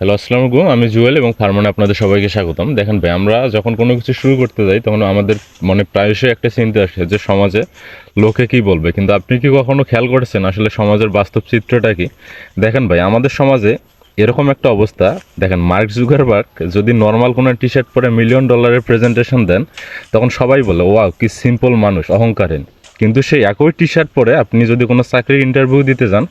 Hello আসসালামু আলাইকুম। আমি জুয়েল এবং ফার্মনে আপনাদের সবাইকে স্বাগতম। দেখেন ভাই, আমরা যখন কোনো কিছু শুরু করতে যাই, তখন আমাদের মনে প্রায়শই একটা চিন্তা আসে যে সমাজে লোকে কি বলবে। কিন্তু আপনি কি কখনো খেয়াল করেছেন আসলে সমাজের বাস্তব চিত্রটা কি? দেখেন ভাই, আমাদের সমাজে এরকম একটা অবস্থা। দেখেন, মার্ক জুগারবার্গ যদি নর্মাল কোনো টি শার্ট পরে মিলিয়ন ডলারের প্রেজেন্টেশন দেন, তখন সবাই বলে, ওয়াও, কি সিম্পল মানুষ অহংকারীন কিন্তু সেই একই টি শার্ট পরে আপনি যদি কোনো চাকরির ইন্টারভিউ দিতে যান,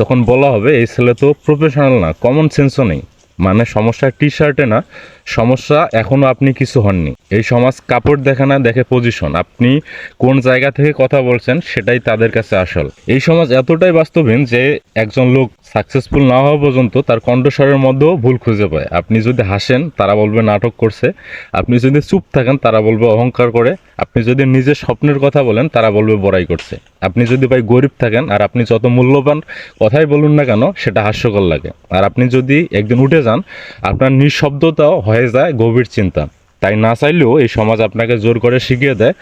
তখন বলা হবে, এই ছেলে তো প্রফেশনাল না কমন সেন্সও নেই। মানে সমস্যা টি শার্টে না, সমস্যা এখনও আপনি কিছু হননি। এই সমাজ কাপড় দেখে না, দেখে পজিশন আপনি কোন জায়গা থেকে কথা বলছেন, সেটাই তাদের কাছে আসল। এই সমাজ এতটাই বাস্তবহীন যে একজন লোক সাকসেসফুল না হওয়া পর্যন্ত তার কণ্ঠস্বরের মধ্যেও ভুল খুঁজে পায়। আপনি যদি হাসেন, তারা বলবে নাটক করছে। আপনি যদি চুপ থাকেন, তারা বলবে অহংকার করে। আপনি যদি নিজের স্বপ্নের কথা বলেন, তারা বলবে বড়াই করছে। আপনি যদি ভাই গরিব থাকেন, আর আপনি যত মূল্যবান কথাই বলুন না কেন, সেটা হাস্যকর লাগে। আর আপনি যদি একদিন উঠে যান আপনার নিঃশব্দতাও হয়ে যায় গভীর চিন্তা। তাই না চাইলেও এই সমাজ আপনাকে জোর করে শিখিয়ে দেয়,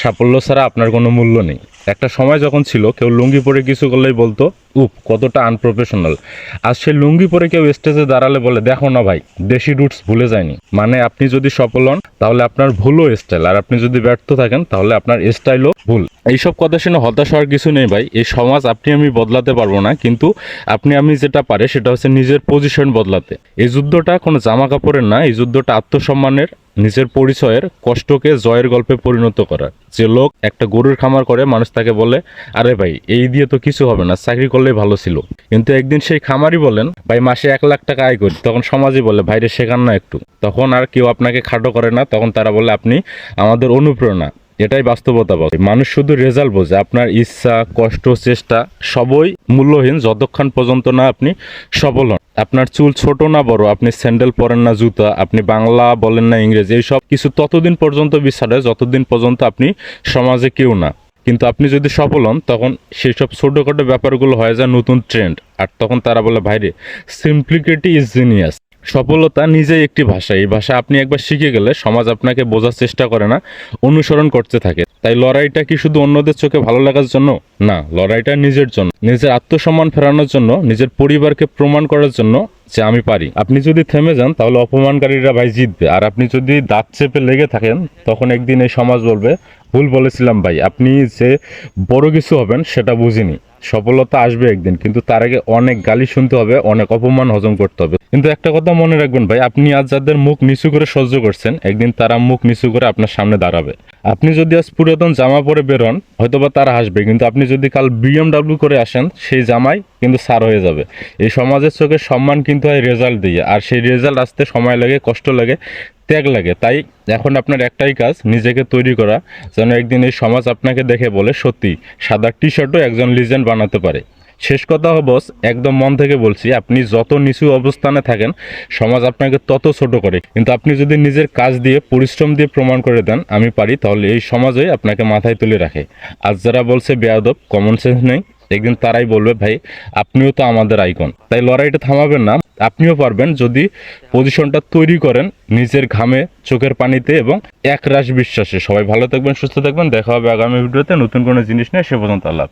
সাফল্য ছাড়া আপনার কোনো মূল্য নেই। একটা সময় যখন ছিল, কেউ লুঙ্গি পরে কিছু করলেই বলতো উপ কতটা আনপ্রফেশনাল আজ সেই লুঙ্গি পরে কেউ স্টেজে দাঁড়ালে বলে, দেখো না ভাই, দেশি রুটস ভুলে যায়নি। মানে আপনি যদি সফল হন, তাহলে আপনার ভুলও স্টাইল আর আপনি যদি ব্যর্থ থাকেন, তাহলে আপনার স্টাইলও ভুল। এইসব কথা শুনে হতাশ হওয়ার কিছু নেই ভাই। এই সমাজ আপনি আমি বদলাতে পারব না, কিন্তু আপনি আমি যেটা পারে, সেটা হচ্ছে নিজের পজিশন বদলাতে। এই যুদ্ধটা কোনো জামা কাপড়ের না, এই যুদ্ধটা আত্মসম্মানের নিজের পরিচয়ের কষ্টকে জয়ের গল্পে পরিণত করা। যে লোক একটা গরুর খামার করে, মানুষ তাকে বলে, আরে ভাই, এই দিয়ে তো কিছু হবে না, চাকরি করলেই ভালো ছিল। কিন্তু একদিন সেই খামারই বলেন, ভাই, মাসে এক লাখ টাকা আয় করি। তখন সমাজই বলে ভাইরে শেখান না একটু। তখন আর কেউ আপনাকে খাটো করে না, তখন তারা বলে, আপনি আমাদের অনুপ্রেরণা। এটাই বাস্তবতা বলে। মানুষ শুধু রেজাল্ট বোঝে, আপনার ইচ্ছা, কষ্ট, চেষ্টা সবই মূল্যহীন, যতক্ষণ পর্যন্ত না আপনি সফল হন। আপনার চুল ছোট না বড়, আপনি স্যান্ডেল পরেন না জুতা, আপনি বাংলা বলেন না ইংরেজি এই সব কিছু ততদিন পর্যন্ত বিচারে, যতদিন পর্যন্ত আপনি সমাজে কেউ না। কিন্তু আপনি যদি সফল হন, তখন সেই সব ছোটোখাটো ব্যাপারগুলো হয়ে যায় নতুন ট্রেন্ড আর তখন তারা বলে, ভাইরে সিম্পলিকেটি ইজ জিনিয়াস সফলতা নিজেই একটি ভাষা। এই ভাষা আপনি একবার শিখে গেলে সমাজ আপনাকে বোঝার চেষ্টা করে না, অনুসরণ করতে থাকে। তাই লড়াইটা কি শুধু অন্যদের চোখে ভালো লাগার জন্য? না, লড়াইটা নিজের জন্য। নিজের আত্মসম্মান ফেরানোর জন্য, নিজের পরিবারকে প্রমাণ করার জন্য যে আমি পারি। আপনি যদি থেমে যান, তাহলে অপমানকারীরা ভাই জিতবে। আর আপনি যদি দাঁত চেপে লেগে থাকেন, তখন একদিন এই সমাজ বলবে, ভুল বলেছিলাম ভাই, আপনি যে বড় কিছু হবেন, সেটা বুঝিনি। সফলতা আসবে একদিন, কিন্তু তার আগে অনেক গালি শুনতে হবে, অনেক অপমান হজম করতে হবে। কিন্তু একটা কথা মনে রাখবেন ভাই, আপনি আজ যাদের মুখ নিচু করে সহ্য করছেন, একদিন তারা মুখ নিচু করে আপনার সামনে দাঁড়াবে। আপনি যদি আজ পুরাতন জামা পরে বেরোন হয়তোবা তারা হাসবে, কিন্তু আপনি যদি কাল বিএমডাব্লিউ করে আসেন, সেই জামাই কিন্তু সার হয়ে যাবে। এই সমাজের চোখে সম্মান কিন্তু হয় রেজাল্ট দিয়ে। আর সেই রেজাল্ট আসতে সময় লাগে, কষ্ট লাগে, ত্যাগ লাগে। তাই এখন আপনার একটাই কাজ, নিজেকে তৈরি করা, যেন একদিন এই সমাজ আপনাকে দেখে বলে, সত্যি, সাদা টি শার্টও একজন লিজেন্ড বানাতে পারে। শেষ কথা বস একদম মন থেকে বলছি, আপনি যত নিচু অবস্থানে থাকেন, সমাজ আপনাকে তত ছোট করে। কিন্তু আপনি যদি নিজের কাজ দিয়ে, পরিশ্রম দিয়ে প্রমাণ করে দেন, আমি পারি, তাহলে এই সমাজই আপনাকে মাথায় তুলে রাখে। আজ যারা বলছে বেয়াদব কমন সেন্স নেই। একদিন তারাই বলবে, ভাই, আপনিও তো আমাদের আইকন। তাই লড়াইটা থামাবেন না। আপনিও পারবেন যদি পজিশনটা তৈরি করেন নিজের ঘামে, চোখের পানিতে এবং এক রাশ বিশ্বাসে। সবাই ভালো থাকবেন, সুস্থ থাকবেন। দেখা হবে আগামী ভিডিওতে নতুন কোনো জিনিস নিয়ে। সে পর্যন্ত আল্লাহ।